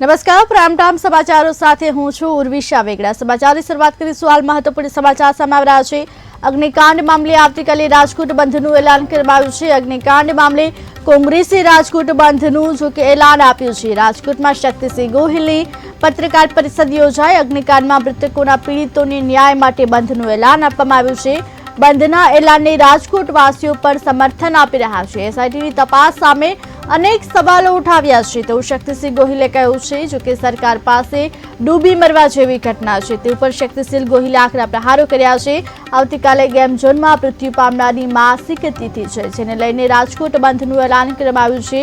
નમસ્કાર prime time સમાચારો સાથે હું છું ઉર્વિશા વેગડા. સમાચારની શરૂઆત કરીશું હાલ મહત્વપૂર્ણ સમાચાર સામે આવ્યા છે. અગ્નિકાંડ મામલે આવતીકાલે રાજકોટ બંધનું એલાન કરવામાં છે. અગ્નિકાંડ મામલે કોંગ્રેસે રાજકોટ બંધનું, જો કે એલાન આપ્યું છે. રાજકોટમાં શક્તિસિંહ ગોહિલની પત્રકાર પરિષદ યોજાઈ. અગ્નિકાંડમાં મૃતકોના પીડિતોને ન્યાય માટે બંધનું એલાન આપવામાં આવ્યું છે. બંધના એલાનને રાજકોટવાસીઓ પર સમર્થન આપી રહ્યા છે. એસઆઈટીની તપાસ સામે અનેક સવાલો ઉઠાવ્યા છે. તેવું શક્તિસિંહ ગોહિલે કહ્યું છે, જો કે સરકાર પાસે ડૂબી મરવા જેવી ઘટના છે. તે ઉપર શક્તિસિંહ ગોહિલે આકરા પ્રહારો કર્યા છે. આવતીકાલે ગેમ ઝોનમાં મૃત્યુ પામનારની માસિક તિથિ છે, જેને લઈને રાજકોટ બંધનું એલાન કરવામાં આવ્યું છે.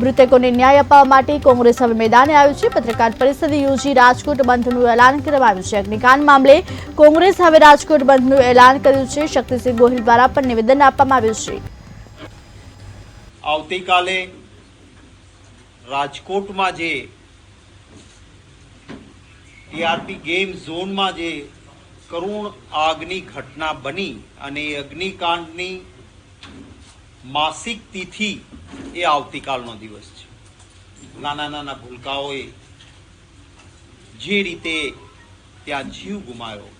મૃતકોને ન્યાય અપાવવા માટે કોંગ્રેસ હવે મેદાને આવ્યું છે. પત્રકાર પરિષદ યોજી રાજકોટ બંધનું એલાન કરવામાં આવ્યું છે. અગ્નિકાંડ મામલે કોંગ્રેસ હવે રાજકોટ બંધનું એલાન કર્યું છે. શક્તિસિંહ ગોહિલ દ્વારા પણ નિવેદન આપવામાં આવ્યું છે. આવતીકાલે રાજકોટમાં જે ટીઆરપી ગેમ ઝોનમાં જે કરુણ આગની ઘટના બની અને અગ્નિકાંડની માસિક તિથિ એ આવતીકાલનો દિવસ છે. નાના નાના ભૂલકાઓએ જે રીતે ત્યાં જીવ ગુમાવ્યો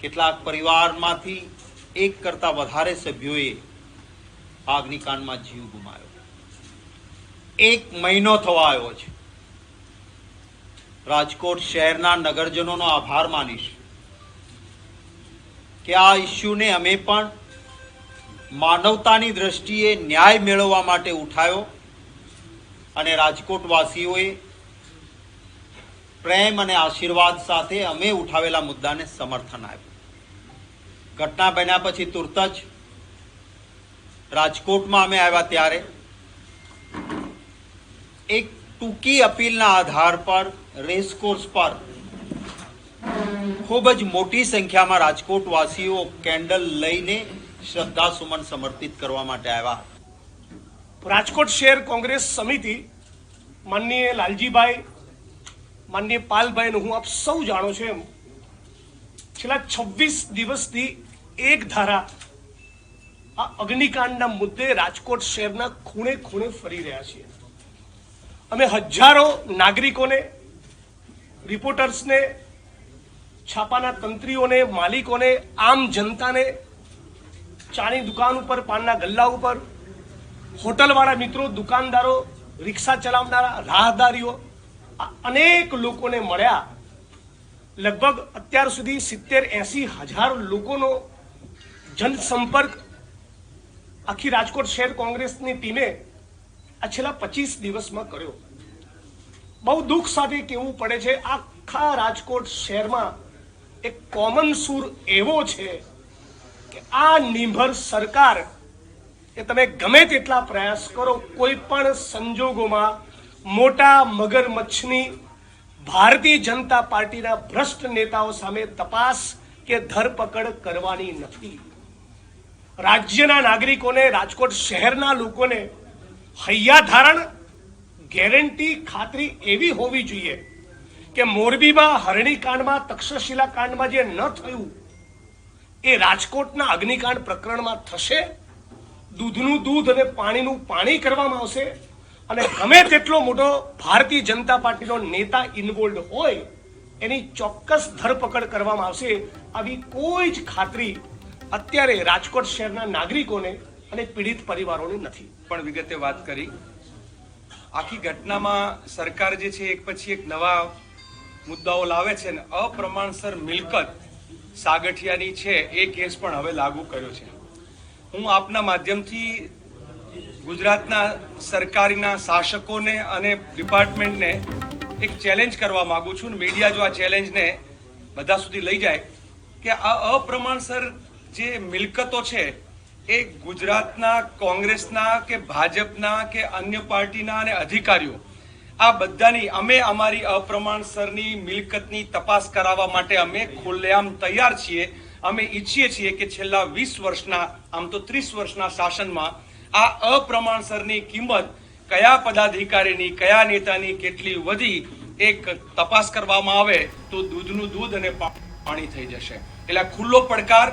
કેટલાક પરિવારમાંથી એક કરતાં વધારે સભ્યોએ અગ્નિકાંડમાં જીવ ગુમાવ્યો એક મહિનો થવા આવ્યો છે. રાજકોટ શહેરના નગરજનોનો આભાર માનીશ કે આ ઇસ્યુને અમે પણ માનવતાની દ્રષ્ટિએ ન્યાય મેળવવા માટે ઉઠાયો અને રાજકોટવાસીઓએ પ્રેમ અને આશીર્વાદ સાથે અમે ઉઠાવેલા મુદ્દાને સમર્થન આપ્યું. ઘટના બન્યા પછી તુરત જ રાજકોટમાં અમે આવ્યા ત્યારે એક ટૂંકી અપીલના આધાર પર રેસકોર્સ પર. ખૂબ જ મોટી સંખ્યામાં રાજકોટવાસીઓ કેન્ડલ લઈને શ્રદ્ધા સુમન સમર્પિત કરવા માટે આવ્યા. રાજકોટ શહેર કોંગ્રેસ સમિતિ, માનનીય લાલજીભાઈ, માનનીય પાલભાઈ હું આપ સૌ જાણો છો એમ, છેલ્લા છવ્વીસ દિવસથી એક ધારા આ અગ્નિકાંડના મુદ્દે રાજકોટ શહેરના ખૂણે ખૂણે ફરી રહ્યા છીએ. અમે હજારો નાગરિકોને, રિપોર્ટર્સને, છાપાના તંત્રીઓને, માલિકોને, આમ જનતાને ચાની દુકાન ઉપર, પાનના ગલ્લા ઉપર, હોટલવાળા મિત્રો, દુકાનદારો, રિક્ષા ચલાવનારા, રાહદારીઓ અનેક લોકોને મળ્યા. લગભગ અત્યાર સુધી સિત્તેર એસી હજાર લોકોનો જનસંપર્ક આખી રાજકોટ શહેર કોંગ્રેસની ટીમે આ છેલ્લા પચીસ દિવસમાં કર્યો. બહુ દુઃખ સાથે કહેવું પડે છે, આખા રાજકોટ શહેરમાં એક કોમન સૂર એવો છે કે આ નિર્ભર સરકાર કે તમે ગમે તેટલા પ્રયાસ કરો, કોઈ પણ સંજોગોમાં મોટા મગરમચ્છની ભારતીય જનતા પાર્ટીના ભ્રષ્ટ નેતાઓ સામે તપાસ કે ધરપકડ કરવાની નથી. રાજ્યના નાગરિકોને, રાજકોટ શહેરના લોકોને હૈયાધારણ ગેરંટી ખાતરી એવી હોવી જોઈએ કે મોરબીમાં હરણીકાંડમાં તક્ષશિલા કાંડમાં જે ન થયું, એ રાજકોટના અગ્નિકાંડ પ્રકરણમાં થશે, દૂધનું દૂધ અને પાણીનું પાણી કરવામાં આવશે અને ગમે તેટલો મોટો ભારતીય જનતા પાર્ટીનો નેતા ઇન્વોલ્વ હોય, એની ચોક્કસ ધરપકડ કરવામાં આવશે, આવી કોઈ જ ખાતરી અત્યારે રાજકોટ શહેરના નાગરિકોને અને પીડિત પરિવારોની નથી. પણ વિગતે વાત કરી. આખી ઘટનામાં સરકાર જે છે, એક પછી એક નવા મુદ્દાઓ લાવે છે અને અપ્રમાણસર મિલકત સાગઠિયાની છે, એ કેસ પણ હવે લાગુ કર્યો છે. હું આપના માધ્યમથી ગુજરાતના સરકારીના શાસકોને અને ડિપાર્ટમેન્ટને એક ચેલેન્જ કરવા માગું છું. મીડિયા જો આ ચેલેન્જને બધા સુધી લઈ જાય કે આ અપ્રમાણસર જે મિલકતો છે એ ગુજરાતના, કોંગ્રેસના કે ભાજપના કે અન્ય પાર્ટીના અને અધિકારીઓ, આ બધાની અમે અમારી અપ્રમાણસરની મિલકતની તપાસ કરાવવા માટે અમે ખુલ્લેઆમ તૈયાર છીએ. અમે ઈચ્છીએ છીએ કે છેલ્લા વીસ વર્ષના, આમ તો ત્રીસ વર્ષના શાસનમાં આ અપ્રમાણસરની કિંમત કયા પદાધિકારીની, કયા નેતાની કેટલી વધી એક તપાસ કરવામાં આવે તો દૂધનું દૂધ અને પાણી થઈ જશે. એટલે ખુલ્લો પડકાર